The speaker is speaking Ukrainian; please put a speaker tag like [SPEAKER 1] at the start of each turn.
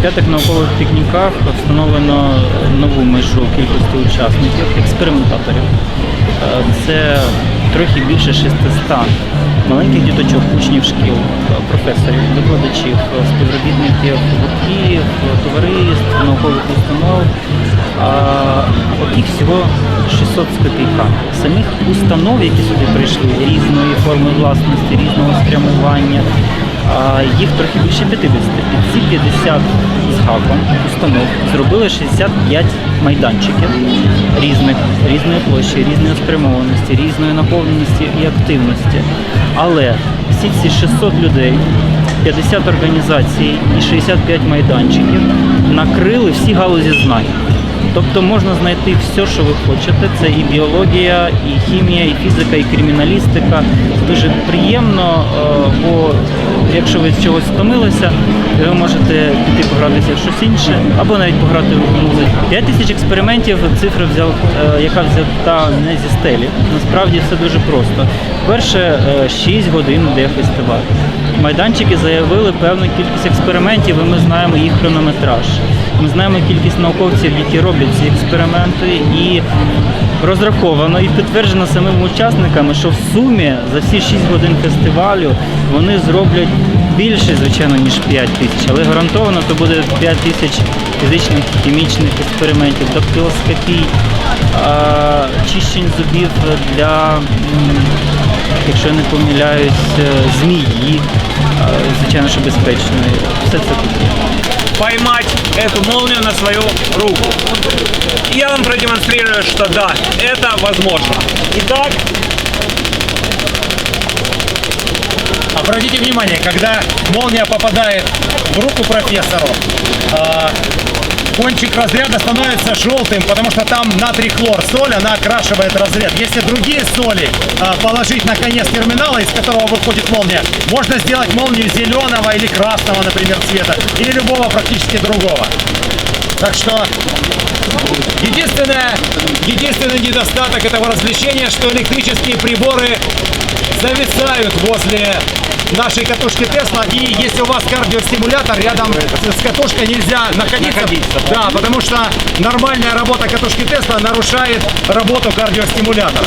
[SPEAKER 1] дев'ятих наукових пікніках встановлено нову межу кількості учасників, експериментаторів. Е, Це трохи більше 600 маленьких діточок, учнів шкіл, е, професорів, викладачів, е, співробітників гуртків, товариств, наукових установ. Їх всього 600 з копійками. Самих установ, які сюди прийшли, різної форми власності, різного спрямування, їх трохи більше 50. І ці 50 з гаком установ зробили 65 майданчиків різних, різної площі, різної спрямованості, різної наповненості і активності. Але всі ці 600 людей, 50 організацій і 65 майданчиків накрили всі галузі знань. Тобто можна знайти все, що ви хочете. Це і біологія, і хімія, і фізика, і криміналістика. Дуже приємно, е, бо якщо ви з чогось втомилися, ви можете піти погратися в щось інше, або навіть пограти в музику. 5 тисяч експериментів цифра взяв, е, яка взята не зі стелі. Насправді все дуже просто. Перше, 6 годин йде фестиваль. Майданчики заявили певну кількість експериментів, і ми знаємо їх хронометраж. Ми знаємо кількість науковців, які роблять ці експерименти, і розраховано і підтверджено самими учасниками, що в сумі за всі 6 годин фестивалю вони зроблять більше, звичайно, ніж 5 тисяч, але гарантовано то буде 5 тисяч фізичних, хімічних експериментів, дактилоскопій, а, чищень зубів для, якщо я не помиляюсь, е, змії, звичайно, що безпечно. Все це тут є.
[SPEAKER 2] Эту молнию на свою руку. Я вам продемонстрирую, что да, это возможно. Итак,
[SPEAKER 3] Обратите внимание, когда молния попадает в руку профессору, а, кончик разряда становится желтым, потому что там натрий хлор, соль, она окрашивает разряд. Если другие соли а, положить на конец терминала, из которого выходит молния, можно сделать молнию зеленого или красного, например, цвета, или любого практически другого. Так что единственное, единственный недостаток этого развлечения, что электрические приборы зависают возле нашей катушки Тесла. И если у вас кардиостимулятор рядом с катушкой нельзя находиться. да, потому что нормальная работа катушки Тесла нарушает работу кардиостимулятора.